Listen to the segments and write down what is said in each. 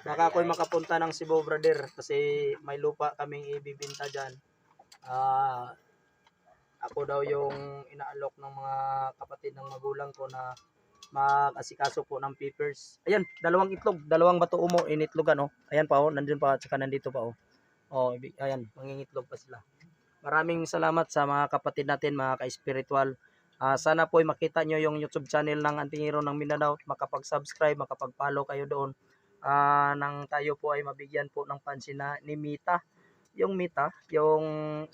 Baka ako'y makapunta ng Cebu, brother. Kasi may lupa kaming ibibinta dyan. Ah, ako daw yung inaalok ng mga kapatid ng magulang ko na mag-asikaso po ng papers. Ayan, dalawang itlog, dalawang bato umo, initlogan, oh. Ayan pa, oh, nandun pa, at saka nandito pa, oh. Oh, ayan, mangingitlog pa sila. Maraming salamat sa mga kapatid natin, mga ka-spiritual. Ah, sana po ay makita nyo yung YouTube channel ng Antingiro ng Mindanao, makapag-subscribe, makapag-follow kayo doon. Ah, nang tayo po ay mabigyan po ng pansin na ni Mita. Yung Mita, yung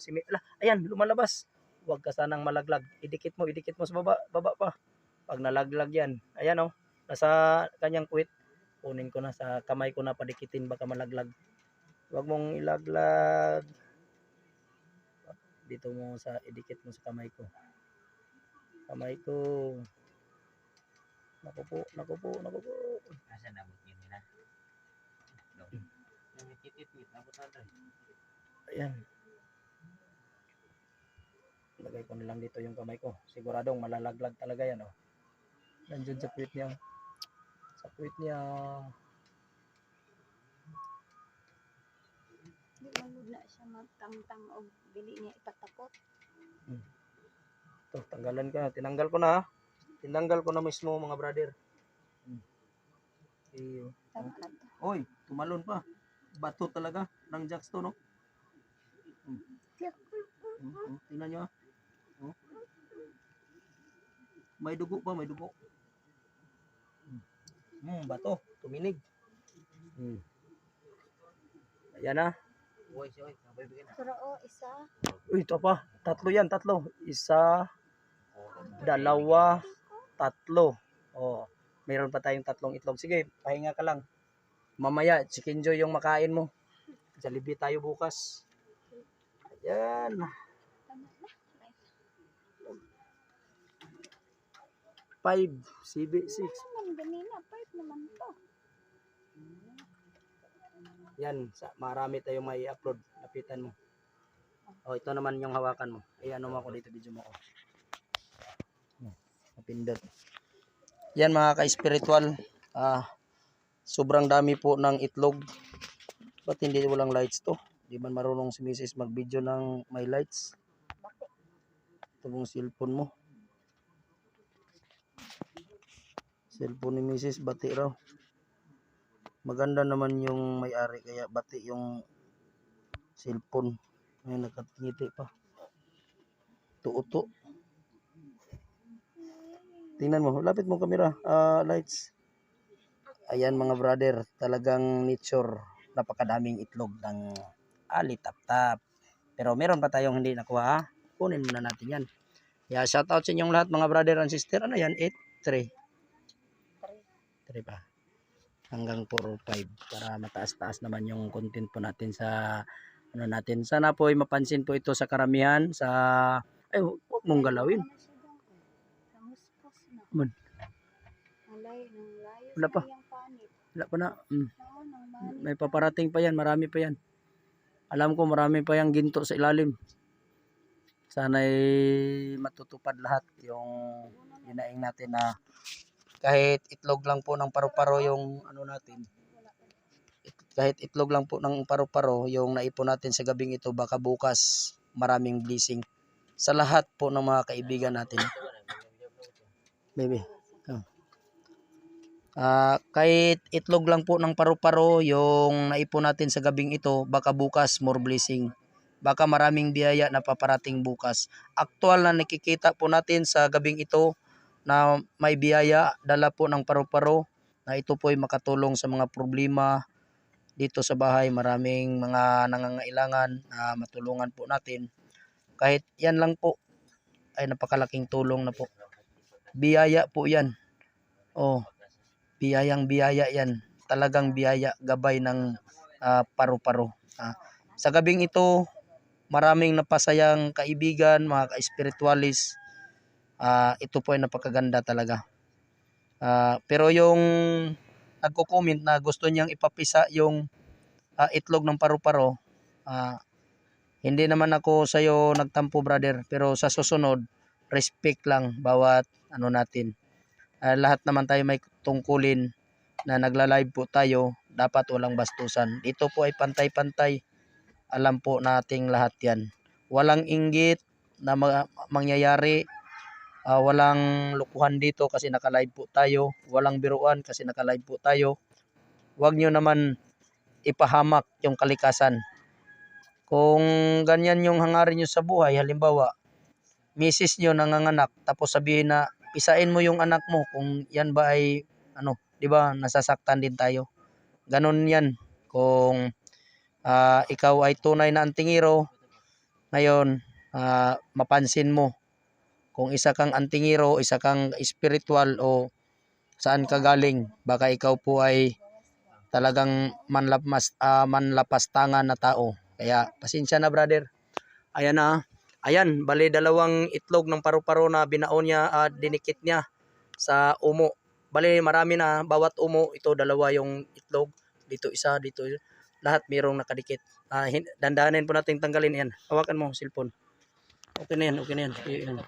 si Mi- Ala, ayan, lumalabas. Huwag ka sanang malaglag. Idikit mo, idikit mo sa baba, baba pa. Pag nalaglag yan, ayan oh, nasa kanyang quit. Kunin ko na sa kamay ko na padikitin baka malaglag. Huwag mong ilaglag. Dito mo sa idikit mo sa kamay ko. Kamay ko. Naku po, naku po, naku po. Asa na mo yun na? Yung titit-tit, abot na doon. Ayan. Lagay ko na lang dito yung kamay ko. Siguradong malalaglag talaga yan, oh. Nandiyan sa puwit niya. Sa puwit niya. Di malud na siya magtangtang o dili niya ipatapot. Ito, tanggalan ko na. Tinanggal ko na, ha. Tinanggal ko na mismo, mga brother. Hmm. Tama na to. Oy, tumalon pa. Bato talaga ng jackstone, no? Hmm. Hmm, hmm. Tingnan nyo, ah. Oh. May dugo pa, may dugo. Hmm, hmm bato. Tuminig. Hmm. Ayan na. Uy, uy. Sabay bigyan na. Pero o, isa. Uy, ito pa. Tatlo yan, tatlo. Isa, dalawa, tatlo. Oh, mayroon pa tayong tatlong itlog. Sige, pahinga ka lang. Mamaya, chicken joy yung makain mo. Jollibee tayo bukas. Ayan. Five, sibi, six. Part naman to. Yan, sa, marami tayong may upload. Lapitan mo. Oh, ito naman yung hawakan mo. Ay, ano mo ako dito, video mo ako. Mapindot. Yan mga ka-spiritual. Ah, sobrang dami po ng itlog. Ba't hindi walang lights to? Di man marunong si Mrs. mag-video ng may lights. Ito pong cellphone mo. Cellphone ni Mrs. Bati raw. Maganda naman yung may-ari kaya bati yung cellphone. Ay nakangiti pa. Tuuto. Tingnan mo, lapit mo kamera, ah, lights. Ayan mga brother, talagang nature, napakadaming itlog ng alitap-tap. Pero meron pa tayong hindi nakuha, ha? kunin muna natin yan. Yeah, shout out sa inyong lahat mga brother and sister. Ano yan? 8, 3. 3 pa. Hanggang 4 5 para mataas-taas naman yung content po natin sa ano natin. Sana po ay mapansin po ito sa karamihan sa ay huwag mong galawin. Ano siya daw? Sa muspos na. Man. Ang layo, Wala pa. Wala pa na. Mm. Nang. May paparating pa yan, marami pa yan. Alam ko marami pa yung ginto sa ilalim. Sana'y matutupad lahat yung hinaing natin na kahit itlog lang po ng paru-paro yung ano natin. It- kahit itlog lang po ng paru-paro yung naipon natin sa gabing ito baka bukas maraming blessing sa lahat po ng mga kaibigan natin. Baby. Ah, kahit itlog lang po ng paru-paro yung naipon natin sa gabing ito, baka bukas more blessing. Baka maraming biyaya na paparating bukas. Aktual na nakikita po natin sa gabing ito na may biyaya, dala po ng paru-paro na ito po ay makatulong sa mga problema dito sa bahay. Maraming mga nangangailangan na matulungan po natin. Kahit yan lang po ay napakalaking tulong na po. Biyaya po yan. Oh, biyayang biyaya yan. Talagang biyaya gabay ng ah, paru-paro. Ah, sa gabing ito, maraming napasayang kaibigan, mga ka-spiritualis. Ah, ito po ay napakaganda talaga. Ah, pero yung nagko-comment na gusto niyang ipapisa yung ah, itlog ng paru-paro, ah, hindi naman ako sa'yo nagtampo brother, pero sa susunod, respect lang bawat ano natin. Ah, lahat naman tayo may tungkulin na nagla-live po tayo dapat walang bastusan. Ito po ay pantay-pantay. Alam po nating lahat yan. Walang inggit na ma- mangyayari. Ah, walang lukuhan dito kasi naka-live po tayo. Walang biruan kasi naka-live po tayo. Huwag nyo naman ipahamak yung kalikasan. Kung ganyan yung hangarin nyo sa buhay, halimbawa, misis nyo nanganganak, tapos sabihin na, pisain mo yung anak mo kung yan ba ay, ano, di ba, nasasaktan din tayo. Ganon yan. Kung ah, ikaw ay tunay na antingiro, ngayon, ah, mapansin mo kung isa kang antingiro, isa kang spiritual o saan ka galing, baka ikaw po ay talagang manlapas, ah, manlapastangan na tao. Kaya pasensya na brother. Ayan na. Ayan, bali dalawang itlog ng paru-paro na binaon niya at dinikit niya sa umo. Bali marami na bawat umo ito dalawa yung itlog. Dito isa, dito lahat mayroong nakadikit. Hin- dandahanin po natin tanggalin yan. Hawakan mo cellphone. Okay na yan, okay na yan. Yan.